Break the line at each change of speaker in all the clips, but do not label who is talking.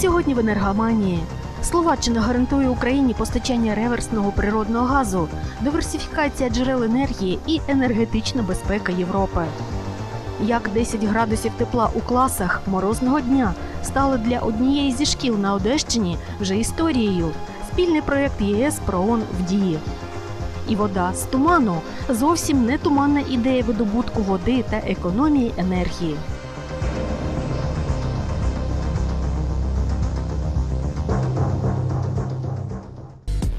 Сьогодні в енергоманії. Словаччина гарантує Україні постачання реверсного природного газу, диверсифікація джерел енергії і енергетична безпека Європи. Як 10 градусів тепла у класах морозного дня стали для однієї зі шкіл на Одещині вже історією. Спільний проєкт ЄС ПРООН в дії. І вода з туману зовсім не туманна ідея видобутку води та економії енергії.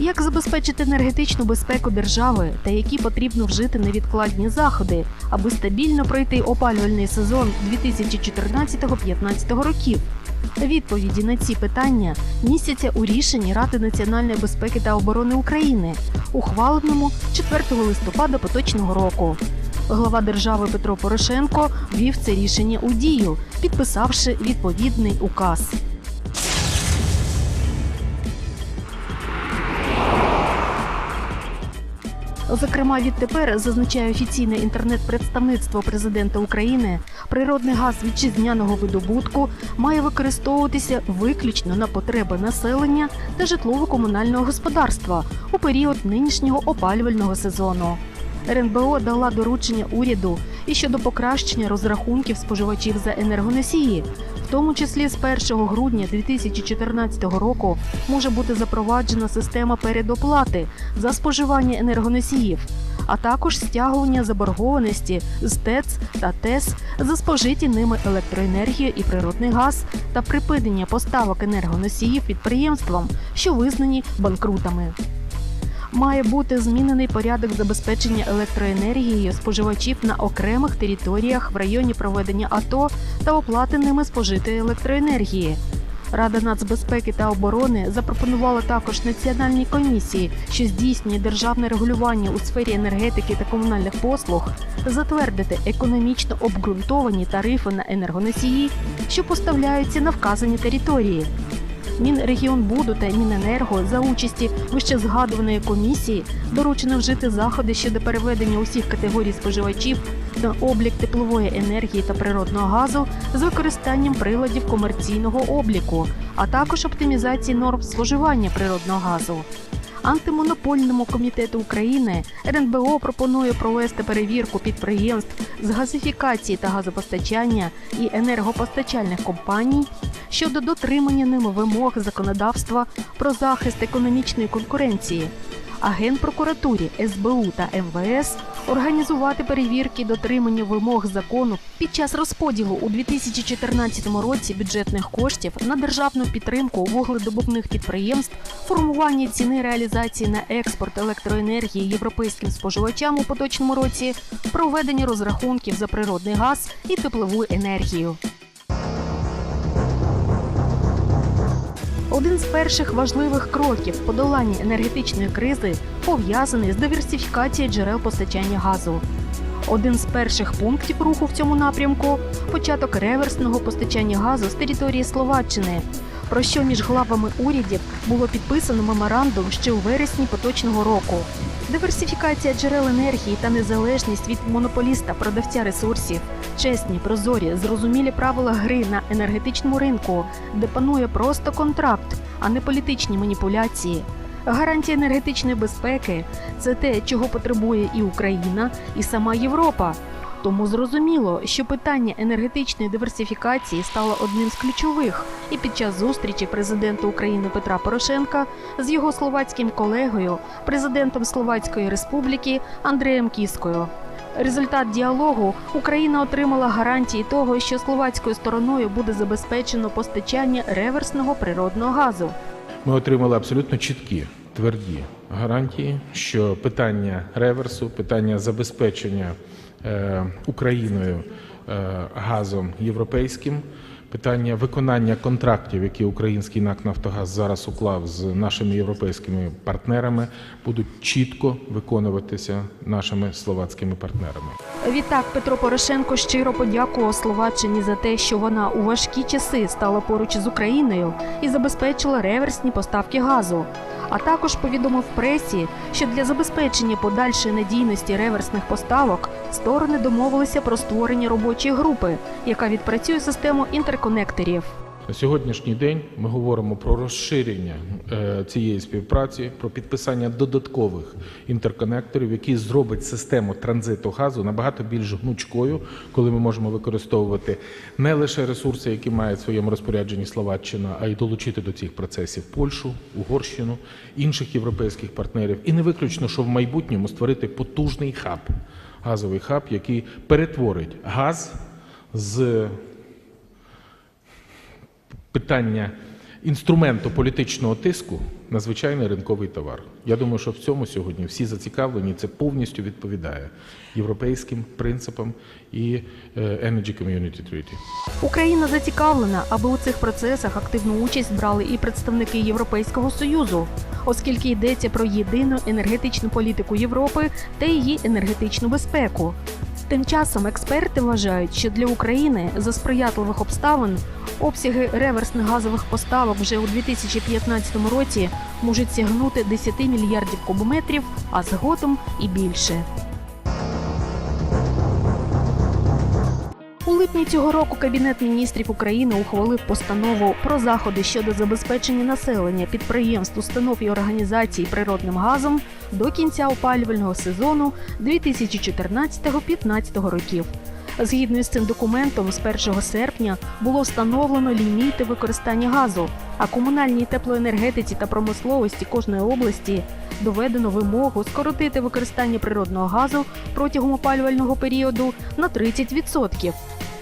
Як забезпечити енергетичну безпеку держави та які потрібно вжити невідкладні заходи, аби стабільно пройти опалювальний сезон 2014-2015 років? Відповіді на ці питання містяться у рішенні Ради національної безпеки та оборони України, ухваленому 4 листопада поточного року. Глава держави Петро Порошенко ввів це рішення у дію, підписавши відповідний указ. Зокрема, відтепер зазначає офіційне інтернет-представництво президента України, природний газ вітчизняного видобутку має використовуватися виключно на потреби населення та житлово-комунального господарства у період нинішнього опалювального сезону. РНБО дала доручення уряду і щодо покращення розрахунків споживачів за енергоносії, тому числі з 1 грудня 2014 року може бути запроваджена система передоплати за споживання енергоносіїв, а також стягування заборгованості з ТЕЦ та ТЕС за спожиті ними електроенергію і природний газ та припинення поставок енергоносіїв підприємствам, що визнані банкрутами. Має бути змінений порядок забезпечення електроенергією споживачів на окремих територіях в районі проведення АТО та оплати ними спожитої електроенергії. Рада нацбезпеки та оборони запропонувала також національній комісії, що здійснює державне регулювання у сфері енергетики та комунальних послуг, затвердити економічно обґрунтовані тарифи на енергоносії, що поставляються на вказані території. Мінрегіонбуду та Міненерго за участі вище згадуваної комісії доручено вжити заходи щодо переведення усіх категорій споживачів на облік теплової енергії та природного газу з використанням приладів комерційного обліку, а також оптимізації норм споживання природного газу. Антимонопольному комітету України РНБО пропонує провести перевірку підприємств з газифікації та газопостачання і енергопостачальних компаній щодо дотримання ними вимог законодавства про захист економічної конкуренції. А Генпрокуратурі, СБУ та МВС організувати перевірки дотримання вимог закону під час розподілу у 2014 році бюджетних коштів на державну підтримку вугледобувних підприємств, формування ціни реалізації на експорт електроенергії європейським споживачам у поточному році, проведення розрахунків за природний газ і теплову енергію. Один з перших важливих кроків в подоланні енергетичної кризи пов'язаний з диверсифікацією джерел постачання газу. Один з перших пунктів руху в цьому напрямку початок реверсного постачання газу з території Словаччини, про що між главами урядів було підписано меморандум ще у вересні поточного року. Диверсифікація джерел енергії та незалежність від монополіста продавця ресурсів, чесні, прозорі, зрозумілі правила гри на енергетичному ринку, де панує просто контракт, а не політичні маніпуляції. Гарантія енергетичної безпеки це те, чого потребує і Україна, і сама Європа. Тому зрозуміло, що питання енергетичної диверсифікації стало одним з ключових і під час зустрічі президента України Петра Порошенка з його словацьким колегою, президентом Словацької Республіки Андреєм Кіскою. Результат діалогу Україна отримала гарантії того, що словацькою стороною буде забезпечено постачання реверсного природного газу.
Ми отримали абсолютно чіткі, тверді гарантії, що питання реверсу, питання забезпечення Україною е, газом європейським, питання виконання контрактів, які український НАК Нафтогаз зараз уклав з нашими європейськими партнерами, будуть чітко виконуватися нашими словацькими партнерами.
Відтак Петро Порошенко щиро подякував Словаччині за те, що вона у важкі часи стала поруч з Україною і забезпечила реверсні поставки газу. А також повідомив пресі, що для забезпечення подальшої надійності реверсних поставок сторони домовилися про створення робочої групи, яка відпрацює систему інтерконекторів.
На сьогоднішній день ми говоримо про розширення е, цієї співпраці, про підписання додаткових інтерконекторів, які зробить систему транзиту газу набагато більш гнучкою, коли ми можемо використовувати не лише ресурси, які має в своєму розпорядженні Словаччина, а й долучити до цих процесів Польщу, Угорщину, інших європейських партнерів. І не виключно, що в майбутньому створити потужний хаб, газовий хаб, який перетворить газ з питання інструменту політичного тиску на звичайний ринковий товар. Я думаю, що в цьому сьогодні всі зацікавлені. Це повністю відповідає європейським принципам і е, Energy Community Treaty.
Україна зацікавлена, аби у цих процесах активну участь брали і представники Європейського союзу, оскільки йдеться про єдину енергетичну політику Європи та її енергетичну безпеку. Тим часом експерти вважають, що для України за сприятливих обставин обсяги реверсних газових поставок вже у 2015 році можуть сягнути 10 мільярдів кубометрів, а згодом і більше. У липні цього року Кабінет міністрів України ухвалив постанову про заходи щодо забезпечення населення підприємств, установ і організацій природним газом до кінця опалювального сезону 2014-2015 років. Згідно з цим документом, з 1 серпня було встановлено ліміти використання газу, а комунальній теплоенергетиці та промисловості кожної області доведено вимогу скоротити використання природного газу протягом опалювального періоду на 30%.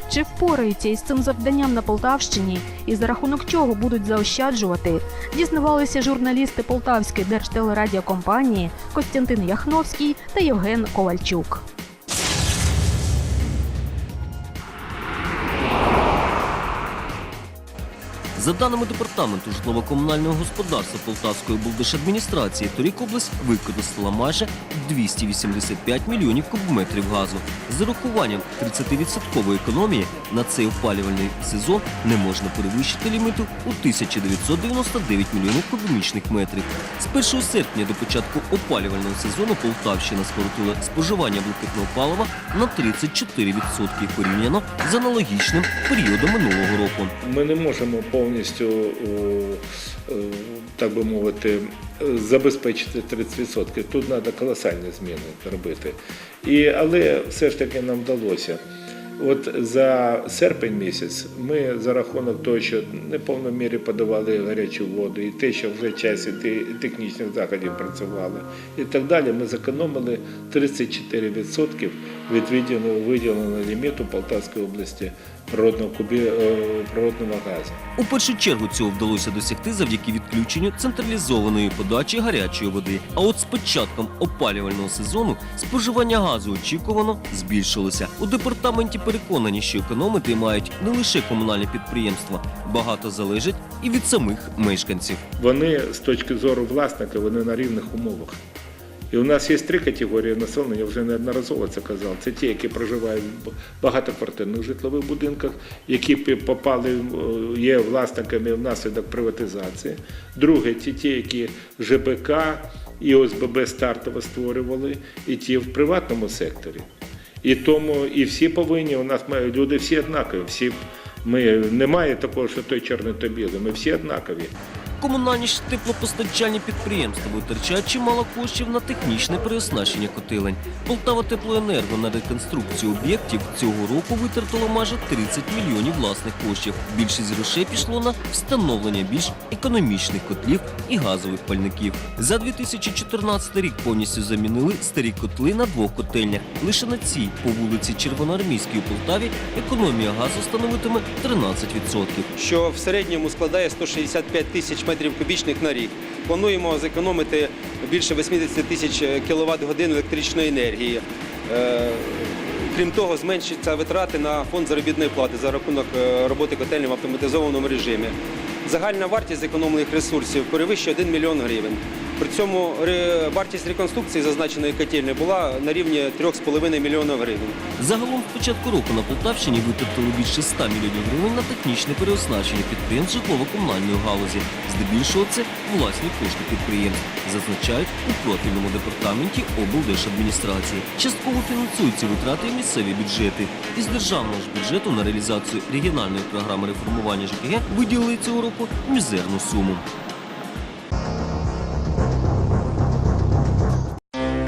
Чи впораються із цим завданням на Полтавщині і за рахунок чого будуть заощаджувати, дізнавалися журналісти Полтавської держтелерадіокомпанії Костянтин Яхновський та Євген Ковальчук.
За даними департаменту житлово-комунального господарства Полтавської облдержадміністрації, торік область використала майже 285 мільйонів кубометрів газу. З урахуванням 30% економії на цей опалювальний сезон не можна перевищити ліміту у 1999 мільйонів кубічних метрів. З 1 серпня до початку опалювального сезону Полтавщина скоротила споживання блакитного палива на 34% порівняно з аналогічним періодом минулого року.
Ми не можемо повністю, о, е, так би мовити, е, забезпечити 30%. Тут треба колосальні зміни робити. І, але все ж таки нам вдалося. От за серпень місяць ми за рахунок того, що не повній мірі подавали гарячу воду, і те, що вже часі технічних заходів працювали, і так далі, ми зекономили 34% від виділеного виділеного ліміту Полтавської області природного кубі е, природного газу.
У першу чергу цього вдалося досягти завдяки відключенню централізованої подачі гарячої води. А от з початком опалювального сезону споживання газу очікувано збільшилося. У департаменті переконані, що економити мають не лише комунальні підприємства, багато залежить і від самих мешканців.
Вони з точки зору власника, вони на рівних умовах. І у нас є три категорії населення, я вже неодноразово це казав. Це ті, які проживають в багатоквартирних житлових будинках, які попали, е, є власниками внаслідок приватизації. Друге, ті, ті, які ЖБК і ОСББ стартово створювали, і ті в приватному секторі. І тому і всі повинні, у нас мають люди всі однакові. Всі, ми, немає такого, що той чорний, то білий. Ми всі однакові.
Комунальні ж теплопостачальні підприємства витрачають чимало коштів на технічне переоснащення котелень. Полтава Теплоенерго на реконструкцію об'єктів цього року витратило майже 30 мільйонів власних коштів. Більшість грошей пішло на встановлення більш економічних котлів і газових пальників. За 2014 рік повністю замінили старі котли на двох котельнях. Лише на цій по вулиці Червоноармійській у Полтаві економія газу становитиме 13%.
що в середньому складає 165 тисяч метрів кубічних на рік. Плануємо зекономити більше 80 тисяч кіловат годин електричної енергії. Е, Крім того, зменшаться витрати на фонд заробітної плати за рахунок е, роботи котельні в автоматизованому режимі. Загальна вартість зекономлених ресурсів перевищує 1 мільйон гривень. При цьому вартість реконструкції зазначеної котельні була на рівні 3,5 мільйонів гривень.
Загалом з початку року на Полтавщині витратили більше 100 мільйонів гривень на технічне переоснащення підприємств житлово-комунальної галузі. Здебільшого це власні кошти підприємств, зазначають у профільному департаменті облдержадміністрації. Частково фінансують ці витрати місцеві бюджети. Із державного ж бюджету на реалізацію регіональної програми реформування ЖКГ виділили цього року мізерну суму.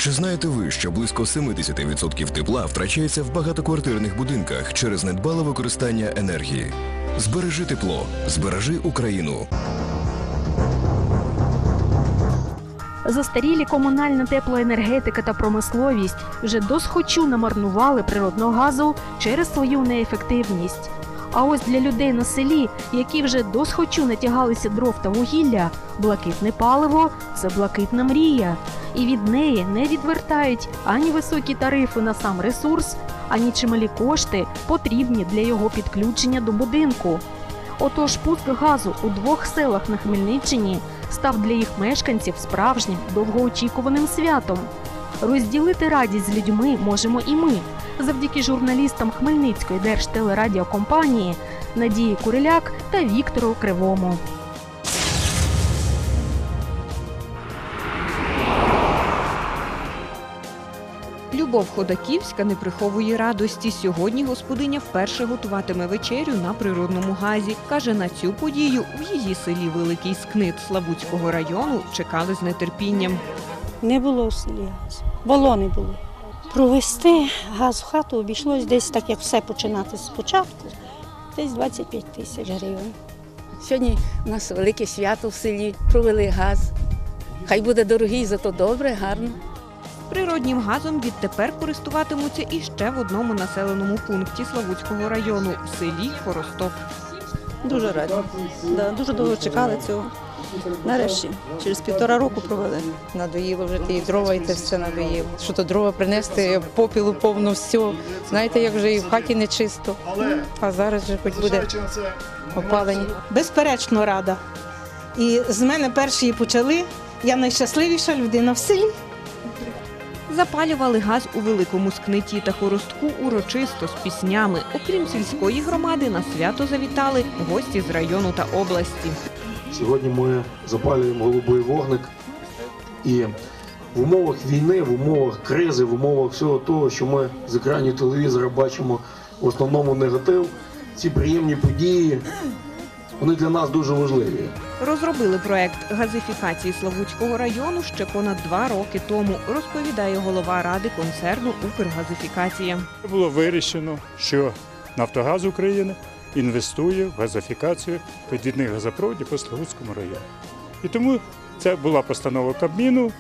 Чи знаєте ви, що близько 70% тепла втрачається в багатоквартирних будинках через недбале використання енергії? Збережи тепло, збережи Україну.
Застарілі комунальна теплоенергетика та промисловість вже досхочу намарнували природного газу через свою неефективність. А ось для людей на селі, які вже досхочу натягалися дров та вугілля, блакитне паливо це блакитна мрія. І від неї не відвертають ані високі тарифи на сам ресурс, ані чималі кошти, потрібні для його підключення до будинку. Отож, пуск газу у двох селах на Хмельниччині став для їх мешканців справжнім довгоочікуваним святом. Розділити радість з людьми можемо і ми, завдяки журналістам Хмельницької держтелерадіокомпанії Надії Куриляк та Віктору Кривому.
Любов Ходаківська не приховує радості. Сьогодні господиня вперше готуватиме вечерю на природному газі. Каже, на цю подію в її селі Великий Скнит Славутського району чекали з нетерпінням.
Не було в селі газу. Балони були. Провести газ в хату обійшлось десь так, як все починати спочатку, десь 25 тисяч гривень.
Сьогодні у нас велике свято в селі, провели газ. Хай буде дорогий, зато добре, гарно.
Природнім газом відтепер користуватимуться і ще в одному населеному пункті Славутського району в селі Хоросток.
Дуже раді. Да, дуже довго чекали цього. Нарешті, через півтора року провели.
Надоїло вже ті дрова, і це все надоїло. Що то дрова принести, попілу повно все. Знаєте, як вже і в хаті не чисто. А зараз вже хоч буде опалення.
Безперечно рада. І з мене перші і почали. Я найщасливіша людина в селі.
Запалювали газ у великому скниті та хоростку урочисто з піснями. Окрім сільської громади, на свято завітали гості з району та області.
Сьогодні ми запалюємо голубий вогник. І в умовах війни, в умовах кризи, в умовах всього того, що ми з екранів телевізора бачимо в основному негатив, ці приємні події, вони для нас дуже важливі.
Розробили проект газифікації Славутського району ще понад два роки тому, розповідає голова ради концерну Укргазифікація.
Було вирішено, що Нафтогаз України інвестує в газифікацію підвідних газопроводів по Славутському району. І тому це була постанова Кабміну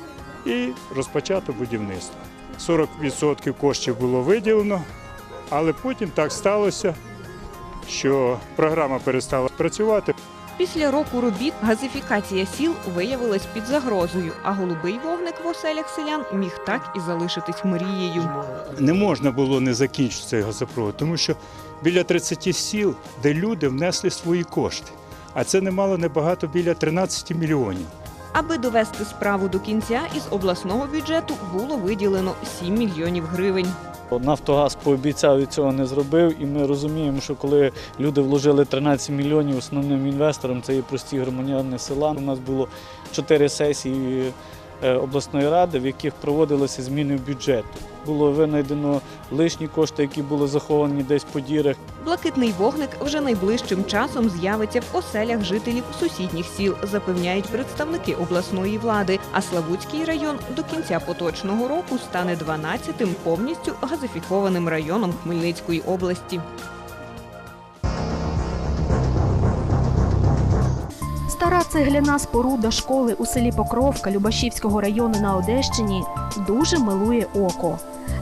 і розпочато будівництво. 40% коштів було виділено, але потім так сталося, що програма перестала працювати.
Після року робіт газифікація сіл виявилась під загрозою, а голубий вогник в оселях селян міг так і залишитись мрією.
Не можна було не закінчити цей газопровод, тому що біля 30 сіл, де люди внесли свої кошти, а це немало небагато біля 13 мільйонів.
Аби довести справу до кінця, із обласного бюджету було виділено 7 мільйонів гривень.
Нафтогаз пообіцяв і цього не зробив, і ми розуміємо, що коли люди вложили 13 мільйонів, основним інвестором це є прості громадяни села. У нас було чотири сесії обласної ради, в яких проводилися зміни в бюджету. Було винайдено лишні кошти, які були заховані десь по дірах.
Блакитний вогник вже найближчим часом з'явиться в оселях жителів сусідніх сіл, запевняють представники обласної влади. А Славутський район до кінця поточного року стане 12-тим повністю газифікованим районом Хмельницької області.
Стара цегляна споруда школи у селі Покровка Любашівського району на Одещині дуже милує око.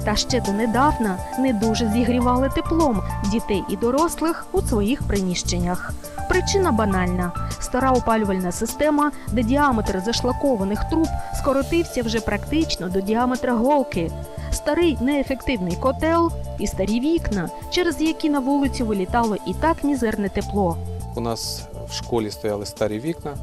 Та ще донедавна не дуже зігрівали теплом дітей і дорослих у своїх приміщеннях. Причина банальна: стара опалювальна система, де діаметр зашлакованих труб скоротився вже практично до діаметра голки. Старий неефективний котел і старі вікна, через які на вулицю вилітало і так мізерне тепло.
У нас в школі стояли старі вікна,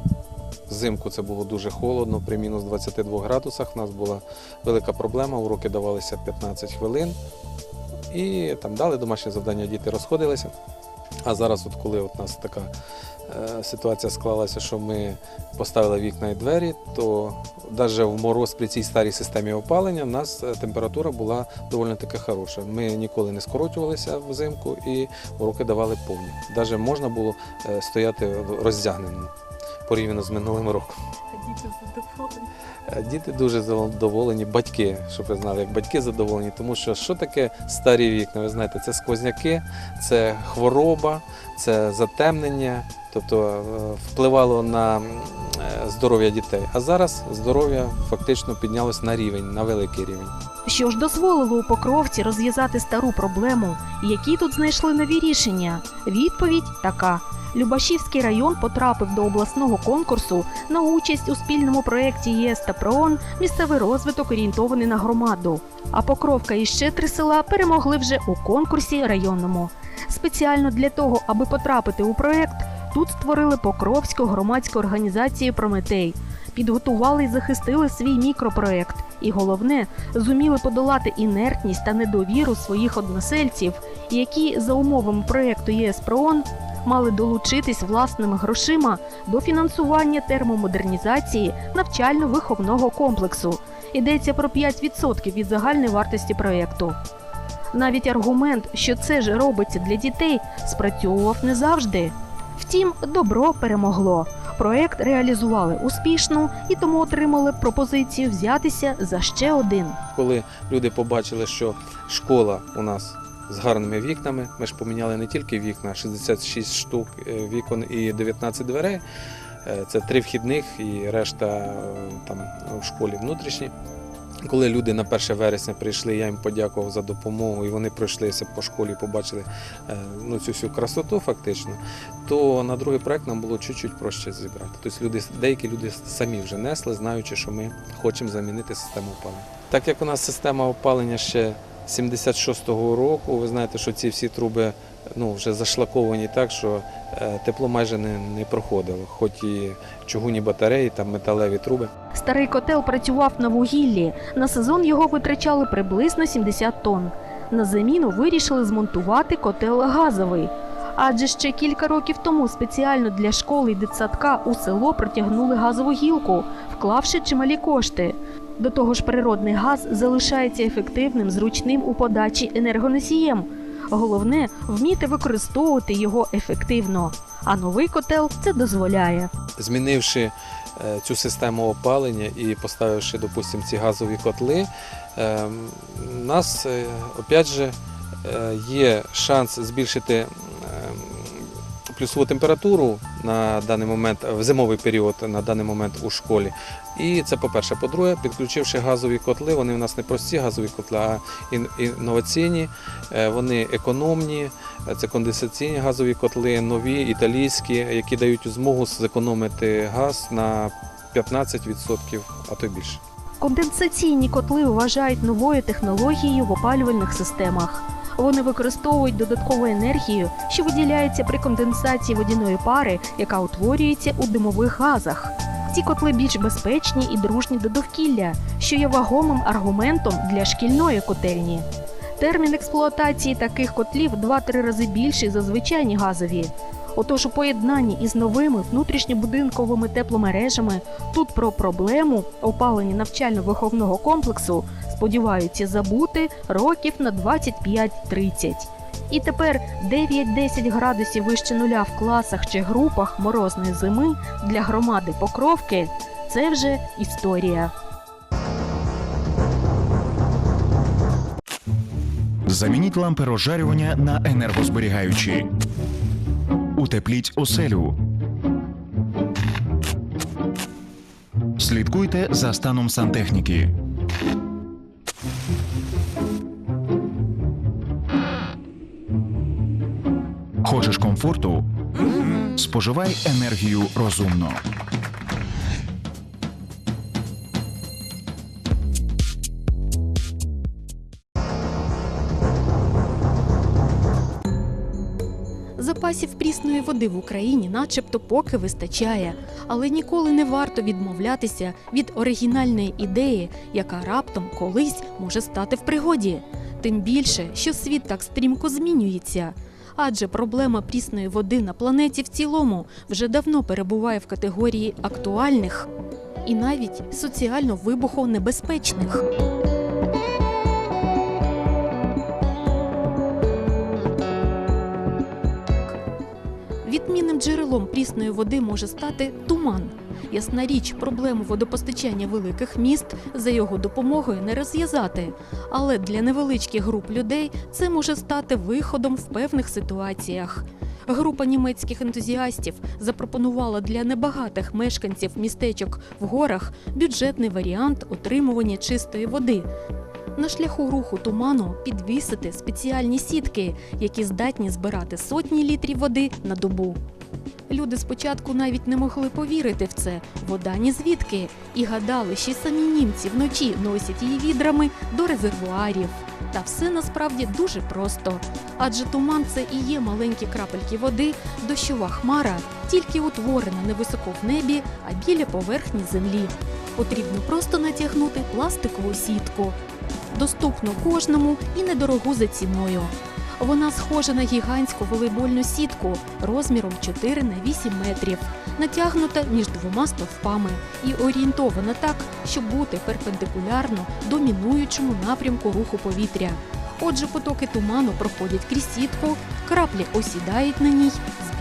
Взимку це було дуже холодно, при мінус 22 градусах. У нас була велика проблема, уроки давалися 15 хвилин. І там дали домашнє завдання, діти розходилися. А зараз, от коли у нас така ситуація склалася, що ми поставили вікна і двері, то навіть в мороз при цій старій системі опалення в нас е, температура була доволі таки хороша. Ми ніколи не скорочувалися взимку і уроки давали повні. Навіть можна було е, стояти роздягненим порівняно з минулим роком. Е, Діти дуже задоволені, батьки, щоб ви знали, як батьки задоволені, тому що що таке старі вікна? Ви знаєте, це сквозняки, це хвороба, це затемнення, тобто е, впливало на е, здоров'я дітей. А зараз здоров'я фактично піднялось на рівень, на великий рівень.
Що ж дозволило у Покровці розв'язати стару проблему, які тут знайшли нові рішення? Відповідь така. Любашівський район потрапив до обласного конкурсу на участь у спільному проєкті ЄС та ПРООН «Місцевий розвиток орієнтований на громаду. А Покровка і ще три села перемогли вже у конкурсі районному. Спеціально для того, аби потрапити у проєкт, тут створили Покровську громадську організацію Прометей, підготували і захистили свій мікропроєкт. І головне, зуміли подолати інертність та недовіру своїх односельців, які за умовами проєкту ЄС ПРООН мали долучитись власними грошима до фінансування термомодернізації навчально-виховного комплексу. Йдеться про 5% від загальної вартості проєкту. Навіть аргумент, що це ж робиться для дітей, спрацьовував не завжди. Втім, добро перемогло. Проект реалізували успішно і тому отримали пропозицію взятися за ще один.
Коли люди побачили, що школа у нас з гарними вікнами, ми ж поміняли не тільки вікна, 66 штук е, вікон і 19 дверей. Е, Це три вхідних і решта е, там в школі внутрішні. Коли люди на 1 вересня прийшли, я їм подякував за допомогу, і вони пройшлися по школі, побачили е, ну, цю всю красоту фактично, то на другий проект нам було чуть-чуть проще зібрати. Тобто люди, деякі люди самі вже несли, знаючи, що ми хочемо замінити систему опалення. Так як у нас система опалення ще 76-го року, ви знаєте, що ці всі труби ну, вже зашлаковані так, що е, тепло майже не, не проходило, хоч і чугунні батареї, там металеві труби.
Старий котел працював на вугіллі. На сезон його витрачали приблизно 70 тонн. На заміну вирішили змонтувати котел газовий. Адже ще кілька років тому спеціально для школи і дитсадка у село протягнули газову гілку, вклавши чималі кошти. До того ж, природний газ залишається ефективним, зручним у подачі енергоносієм. Головне вміти використовувати його ефективно. А новий котел це дозволяє.
Змінивши е, цю систему опалення і поставивши, допустимо, ці газові котли, е, у нас е, опять же є шанс збільшити плюсову температуру на даний момент, в зимовий період на даний момент у школі. І це по-перше. По-друге, підключивши газові котли, вони у нас не прості газові котли, а інноваційні, е, вони економні, це конденсаційні газові котли, нові, італійські, які дають змогу зекономити газ на 15%, а то й більше.
Конденсаційні котли вважають новою технологією в опалювальних системах. Вони використовують додаткову енергію, що виділяється при конденсації водяної пари, яка утворюється у димових газах. Ці котли більш безпечні і дружні до довкілля, що є вагомим аргументом для шкільної котельні. Термін експлуатації таких котлів 2-3 рази більший за звичайні газові. Отож, у поєднанні із новими внутрішньобудинковими тепломережами тут про проблему опалення навчально-виховного комплексу сподіваються забути років на 25-30. І тепер 9-10 градусів вище нуля в класах чи групах морозної зими для громади Покровки це вже історія.
Замініть лампи розжарювання на енергозберігаючі. Утепліть оселю. Слідкуйте за станом сантехніки. Хочеш комфорту? Споживай енергію розумно.
Запасів прісної води в Україні начебто поки вистачає, але ніколи не варто відмовлятися від оригінальної ідеї, яка раптом колись може стати в пригоді. Тим більше, що світ так стрімко змінюється. Адже проблема прісної води на планеті в цілому вже давно перебуває в категорії актуальних і навіть соціально вибухонебезпечних. Відмінним джерелом прісної води може стати туман. Ясна річ, проблему водопостачання великих міст за його допомогою не розв'язати. Але для невеличких груп людей це може стати виходом в певних ситуаціях. Група німецьких ентузіастів запропонувала для небагатих мешканців містечок в горах бюджетний варіант отримування чистої води. На шляху руху туману підвісити спеціальні сітки, які здатні збирати сотні літрів води на добу. Люди спочатку навіть не могли повірити в це, вода ні звідки, і гадали, що й самі німці вночі носять її відрами до резервуарів. Та все насправді дуже просто. Адже туман це і є маленькі крапельки води, дощова хмара, тільки утворена не високо в небі, а біля поверхні землі. Потрібно просто натягнути пластикову сітку. Доступно кожному і недорогу за ціною. Вона схожа на гігантську волейбольну сітку розміром 4 на 8 метрів, натягнута між двома стовпами і орієнтована так, щоб бути перпендикулярно домінуючому напрямку руху повітря. Отже, потоки туману проходять крізь сітку, краплі осідають на ній,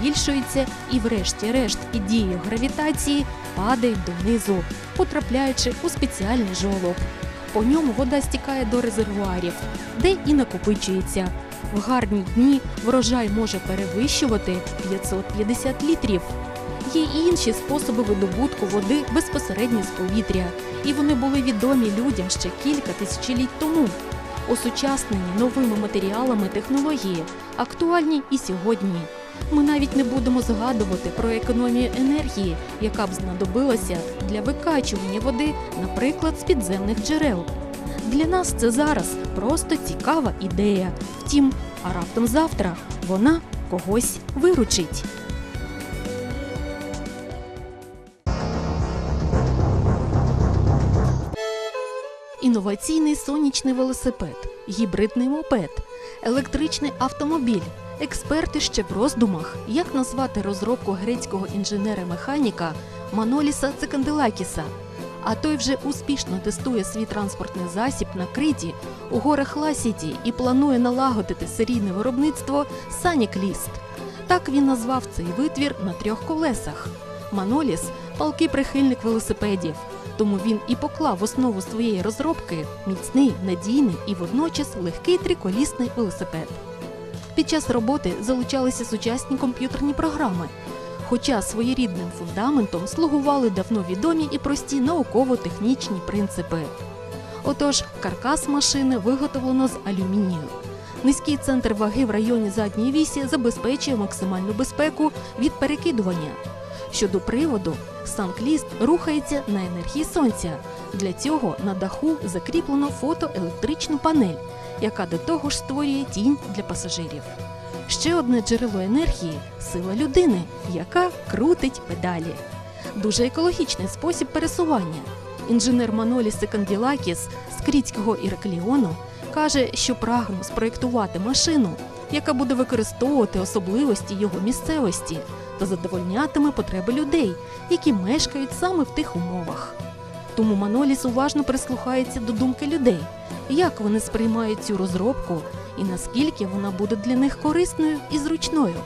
збільшуються і, врешті-решт, під дією гравітації падають донизу, потрапляючи у спеціальний жолоб. По ньому вода стікає до резервуарів, де і накопичується. В гарні дні врожай може перевищувати 550 літрів. Є і інші способи видобутку води безпосередньо з повітря, і вони були відомі людям ще кілька тисячоліть тому. Осучаснені новими матеріалами технології актуальні і сьогодні. Ми навіть не будемо згадувати про економію енергії, яка б знадобилася для викачування води, наприклад, з підземних джерел. Для нас це зараз просто цікава ідея. Втім, а раптом завтра вона когось виручить. Інноваційний сонячний велосипед, гібридний мопед, електричний автомобіль. Експерти ще в роздумах, як назвати розробку грецького інженера-механіка Маноліса Циканделакіса. А той вже успішно тестує свій транспортний засіб на Криті у горах Ласіті і планує налагодити серійне виробництво Санікліст. Так він назвав цей витвір на трьох колесах. Маноліс палкий прихильник велосипедів, тому він і поклав в основу своєї розробки міцний, надійний і водночас легкий триколісний велосипед. Під час роботи залучалися сучасні комп'ютерні програми, хоча своєрідним фундаментом слугували давно відомі і прості науково-технічні принципи. Отож, каркас машини виготовлено з алюмінію. Низький центр ваги в районі задньої вісі забезпечує максимальну безпеку від перекидування. Щодо приводу, санкліст рухається на енергії сонця. Для цього на даху закріплено фотоелектричну панель, яка до того ж створює тінь для пасажирів. Ще одне джерело енергії сила людини, яка крутить педалі. Дуже екологічний спосіб пересування. Інженер Маноліс Секанділакіс з Крітського Іракліону каже, що прагнув спроєктувати машину, яка буде використовувати особливості його місцевості та задовольнятиме потреби людей, які мешкають саме в тих умовах. Тому Маноліс уважно прислухається до думки людей, як вони сприймають цю розробку і наскільки вона буде для них корисною і зручною.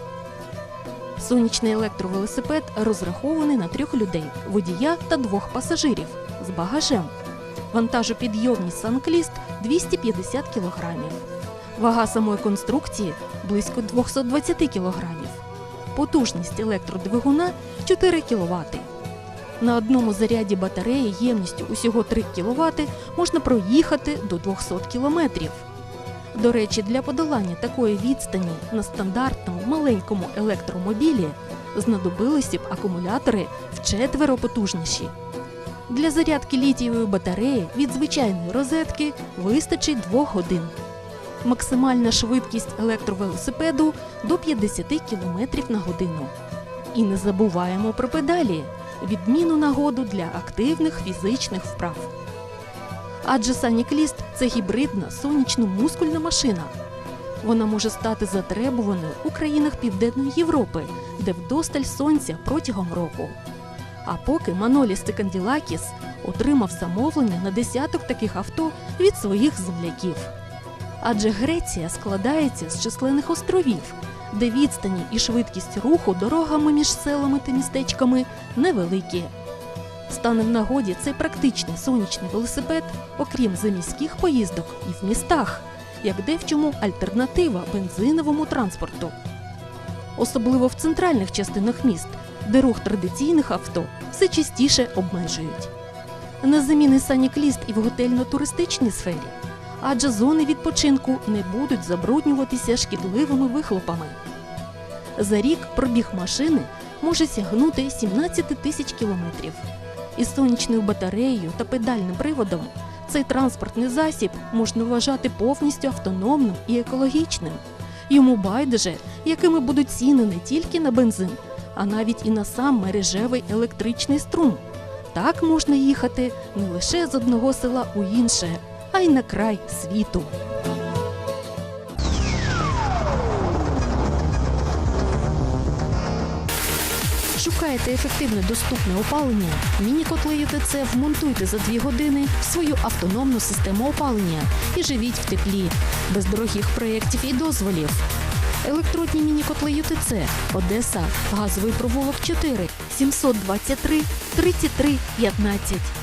Сонячний електровелосипед розрахований на трьох людей водія та двох пасажирів з багажем. Вантажопідйомність Санкліст 250 кг. Вага самої конструкції близько 220 кг. Потужність електродвигуна 4 кВт. На одному заряді батареї ємністю усього 3 кВт можна проїхати до 200 км. До речі, для подолання такої відстані на стандартному маленькому електромобілі знадобилися б акумулятори вчетверо потужніші. Для зарядки літієвої батареї від звичайної розетки вистачить 2 годин. Максимальна швидкість електровелосипеду до 50 км на годину. І не забуваємо про педалі відміну нагоду для активних фізичних вправ. Адже Санікліст це гібридна сонячно-мускульна машина. Вона може стати затребуваною у країнах Південної Європи, де вдосталь сонця протягом року. А поки Маноліс Циканділакіс отримав замовлення на десяток таких авто від своїх земляків. Адже Греція складається з численних островів, де відстані і швидкість руху дорогами між селами та містечками невеликі. Стане в нагоді цей практичний сонячний велосипед, окрім заміських поїздок, і в містах, як де в чому альтернатива бензиновому транспорту. Особливо в центральних частинах міст, де рух традиційних авто все частіше обмежують. На заміни санікліст і в готельно-туристичній сфері, адже зони відпочинку не будуть забруднюватися шкідливими вихлопами. За рік пробіг машини може сягнути 17 тисяч кілометрів. Із сонячною батареєю та педальним приводом цей транспортний засіб можна вважати повністю автономним і екологічним. Йому байдуже, якими будуть ціни не тільки на бензин, а навіть і на сам мережевий електричний струм. Так можна їхати не лише з одного села у інше, а й на край світу. Шукаєте ефективне доступне опалення? Міні-котли вмонтуйте за 2 години в свою автономну систему опалення і живіть в теплі, без дорогих проєктів і дозволів. Електродні міні-котли ЮТЦ Одеса, газовий провулок 4, 723 33 15.